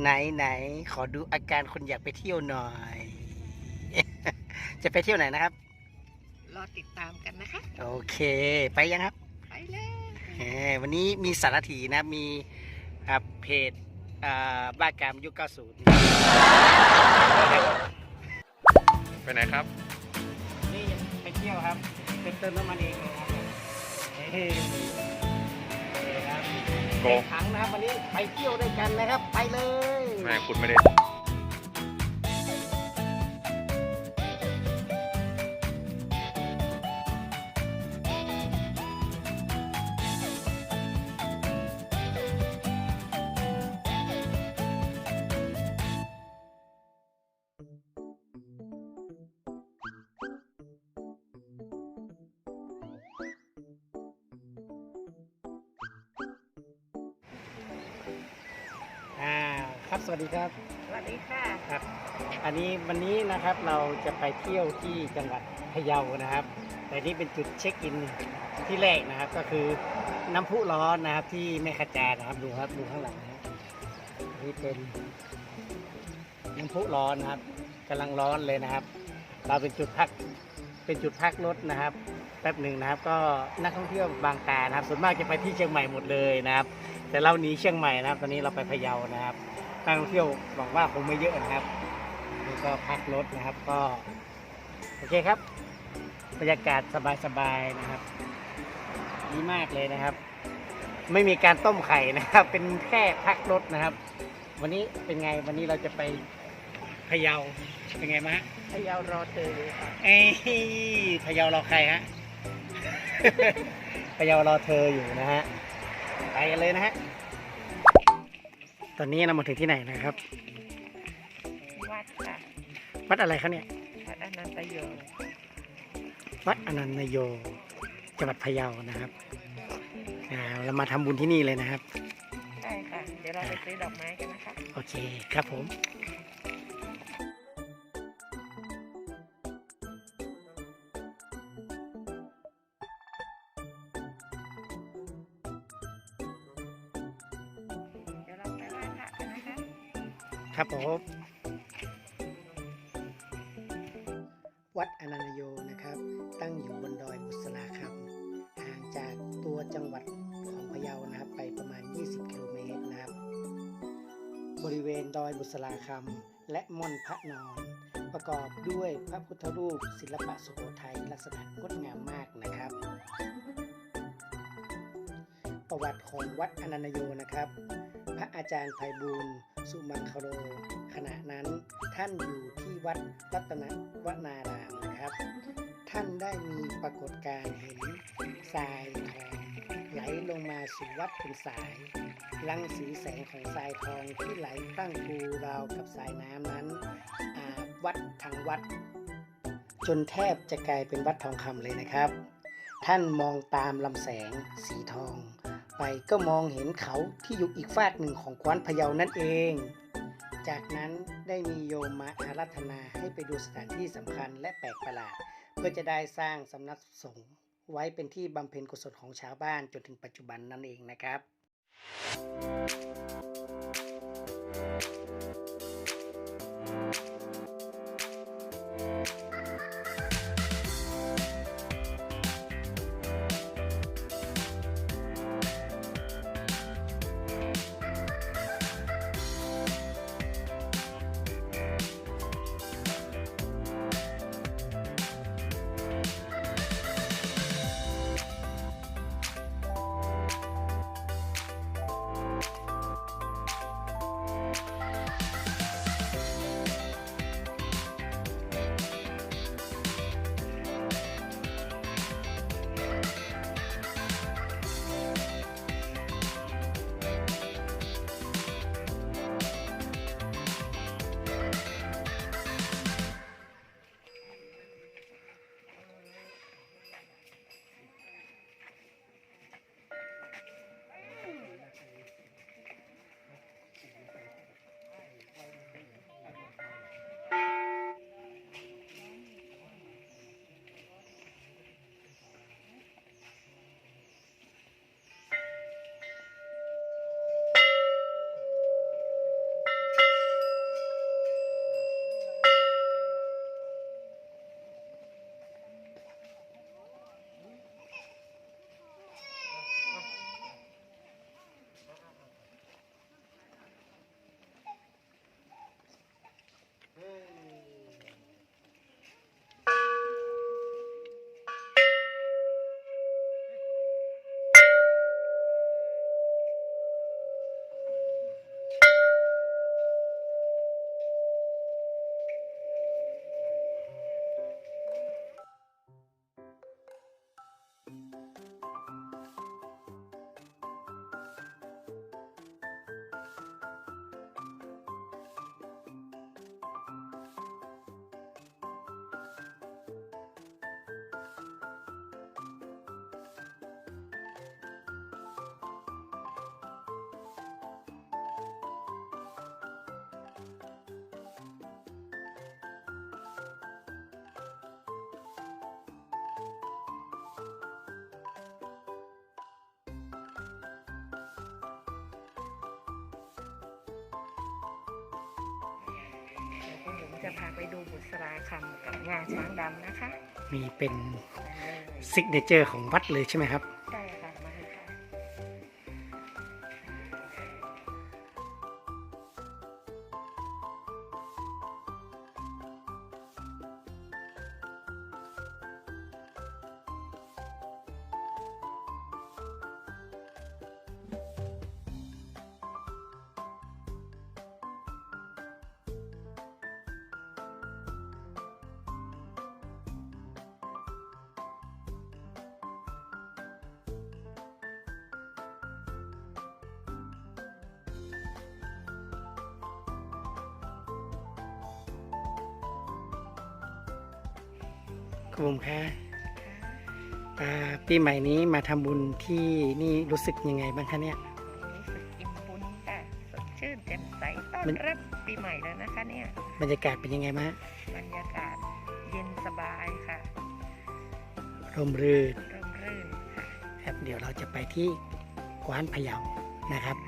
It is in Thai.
ไหนไหนขอดูอาการคนอยากไปเที่ยวหน่อย จะไปเที่ยวไหนนะครับ รอติดตามกันนะคะ โอเค ไปยังครับ ไปเลยเอ่อวันนี้มีสารถีนะครับมีอ่าเพจอ่าบ้ากามยุค 90 ไปไหนครับ นี่ไปเที่ยวครับ เป็นเติมน้ำมันเองเลยครับเฮ้ยนี่ครับ โกเต็มถังนะครับวันนี้ไปเที่ยวด้วยกันนะครับ ไปเลย แม่คุณไม่ได้ สวัสดีครับสวัสดีค่ะครับ อันนี้วันนี้นะครับเราจะไปเที่ยวที่จังหวัดพะเยานะครับ แต่นี่เป็นจุดเช็คอินที่แรกนะครับ ก็คือน้ำพุร้อนนะครับที่แม่ขจานะครับดูครับดูข้างหลังนะครับนี่เป็นน้ำพุร้อนนะครับกำลังร้อนเลยนะครับ เราเป็นจุดพักเป็นจุดพักรถนะครับแป๊บหนึ่งนะครับก็นักท่องเที่ยวบางตานะครับ ส่วนมากจะไปที่เชียงใหม่หมดเลยนะครับ แต่เราหนีเชียงใหม่นะครับ ตอนนี้เราไปพะเยานะครับ นักท่องเที่ยวหวังว่าคงไม่เยอะนะครับนี่ก็พักรถนะครับก็โอเคครับ บรรยากาศสบายๆนะครับดีมากเลยนะครับ ไม่มีการต้มไข่นะครับ เป็นแค่พักรถนะครับ วันนี้เป็นไงวันนี้เราจะไปพะเยาเป็นไงมางฮะพะเยารอเธอเลยค่ะเอ้ยพะเยารอใครฮะ พะเยารอเธออยู่นะฮะไปกันเลยนะฮะ ตอนนี้เรามาถึงที่ไหนนะครับ วัดค่ะวัดอะไรครับเนี่ย วัดอนันตโยวัดอนันตโยจังหวัดพะเยานะครับอ่าเรามาทำบุญที่นี่เลยนะครับ ใช่ค่ะ เดี๋ยวเราไปซื้อดอกไม้กันนะคะ โอเคครับผม ครับผมวัดอนันโยนะครับ ตั้งอยู่บนดอยบุษราคำห่างจากตัวจังหวัดของพะเยานะครับไปประมาณ 20 กิโลเมตรนะครับ บริเวณดอยบุษราคำและม่อนพระนอน ประกอบด้วยพระพุทธรูป ศิลปะสุโขทัยลักษณะงดงามมากนะครับ ประวัติของวัดอนันโยนะครับ พระอาจารย์ไพบูลย์สุมังคโร ขณะนั้นท่านอยู่ที่วัดรัตนวนารามครับ ท่านได้มีปรากฏการณ์เห็นทรายทองไหลลงมาสู่วัดเป็นสายรังสีแสงของทรายทองที่ไหลตั้งคูราวกับสายน้ำนั้นอาบวัดทั้งวัด จนแทบจะกลายเป็นวัดทองคำเลยนะครับ ท่านมองตามลำแสงสีทอง ไปก็มองเห็นเขาที่อยู่อีกฟากหนึ่งของกวานพะเยานั่นเอง จากนั้นได้มีโยมมาอารัธนาให้ไปดูสถานที่สำคัญและแปลกประหลาด เพื่อจะได้สร้างสำนักสงฆ์ไว้เป็นที่บำเพ็ญกุศลของชาวบ้านจนถึงปัจจุบันนั่นเองนะครับ คุณหญิงจะพาไปดูบุษราคำกับงาช้างดำนะคะ มีเป็นไปเลยซิกเนเจอร์ของวัดเลยใช่ไหมครับ ใช่ค่ะมาเลยค่ะ คุณบุ๋มคะตาปีใหม่นี้มาทำบุญที่นี่รู้สึกยังไงบ้างคะเนี่ยรู้สึกอิ่มบุญค่ะสดชื่นแจ่มใสต้อนมันรับปีใหม่แล้วนะคะเนี่ยบรรยากาศเป็นยังไงบ้างฮะบรรยากาศเย็นสบายค่ะร่มรื่นร่มรื่นค่ะครับเดี๋ยวเราจะไปที่กวานพะเยานะครับค่ะ